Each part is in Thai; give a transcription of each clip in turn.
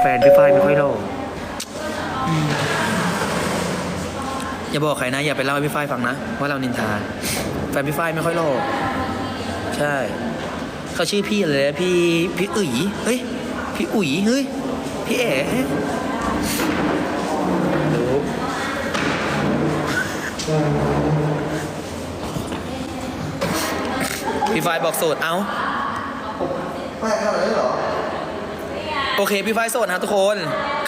แฟนพี่ฝ้ายไม่ค่อยหล่ออืมอย่าบอกใครนะ อย่าไปเล่าให้พี่ฝ้ายฟังนะว่าเรานินทาแฟนพี่ฝ้ายไม่ค่อยหล่อใช่เขาชื่อพี่อะไรนะพี่พี่อุ๋ยเฮ้ยพี่อุ๋ยเฮ้ยพี่เอ๋รู้พี่ฝ้ายบอกโสดเอ้าไม่ขนาดนั้นเหรอ โอเค พี่ฝ้ายโสดนะทุกคน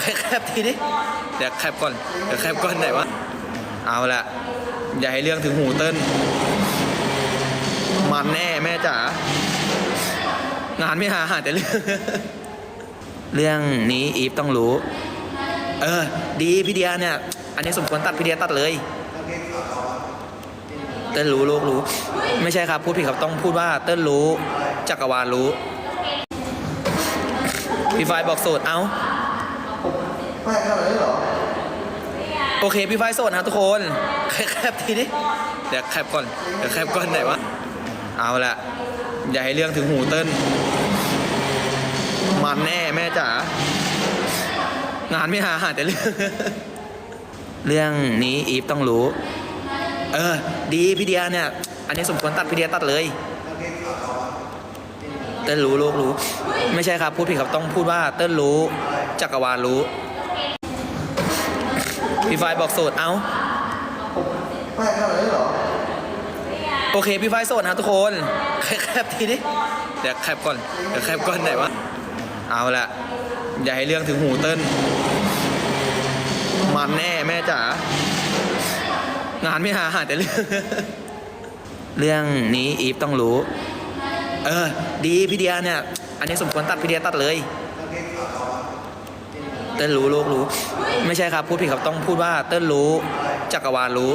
แคปแคปทีนี้เดี๋ยวแคปก่อนเดี๋ยวแคปก่อนไหนวะเอาละอย่าให้เรื่องถึงหูเติ้ลมันแน่แม่จ๋างานไม่หาหาแต่เรื่องเรื่องนี้อีฟต้องรู้ เออ ดีพี่เดียเนี่ย อันนี้สมควรตัดพี่เดียตัดเลยเติ้ลรู้ลูกรู้ ไม่ใช่ครับ พูดผิดครับต้องพูดว่าเติ้ลรู้ จักรวาลรู้ พี่ฝ้ายบอกโสดเอ้าไม่ขนาดนั้นเหรอ โอเค พี่ฝ้ายโสดนะทุกคนแคปแคปทีนี้เดี๋ยวแคปก่อน เดี๋ยวแคปก่อนไหนวะ เอาละอย่าให้เรื่องถึงหูเติ้ลมันแน่แม่จ๋างานไม่หาหาแต่เรื่อง เรื่องนี้อีฟต้องรู้ เออ ดีพี่เดียเนี่ย อันนี้สมควรตัดพี่เดียตัดเลย เติ้ลรู้ลูกรู้ ไม่ใช่ครับพูดผิดครับต้องพูดว่าเติ้ลรู้ จักรวาลรู้พี่ฝ้ายบอกโสดเอ้าไม่ขนาดนั้นเหรอโอเคพี่ฝ้ายโสดนะทุกคนแคปแคปทีนี้เดี๋ยวแคปก่อนเดี๋ยวแคปก่อนไหนวะเอาละอย่าให้เรื่องถึงหูเติ้ลมันแน่แม่จ๋างานไม่หาหาแต่เรื่อง เรื่องนี้อีฟต้องรู้ เออ ดีพี่เดียเนี่ย อันนี้สมควรตัดพี่เดียตัดเลย เติ้ลรู้โลกรู้ ไม่ใช่ครับ พูดผิดครับต้องพูดว่าเติ้ลรู้ จักรวาลรู้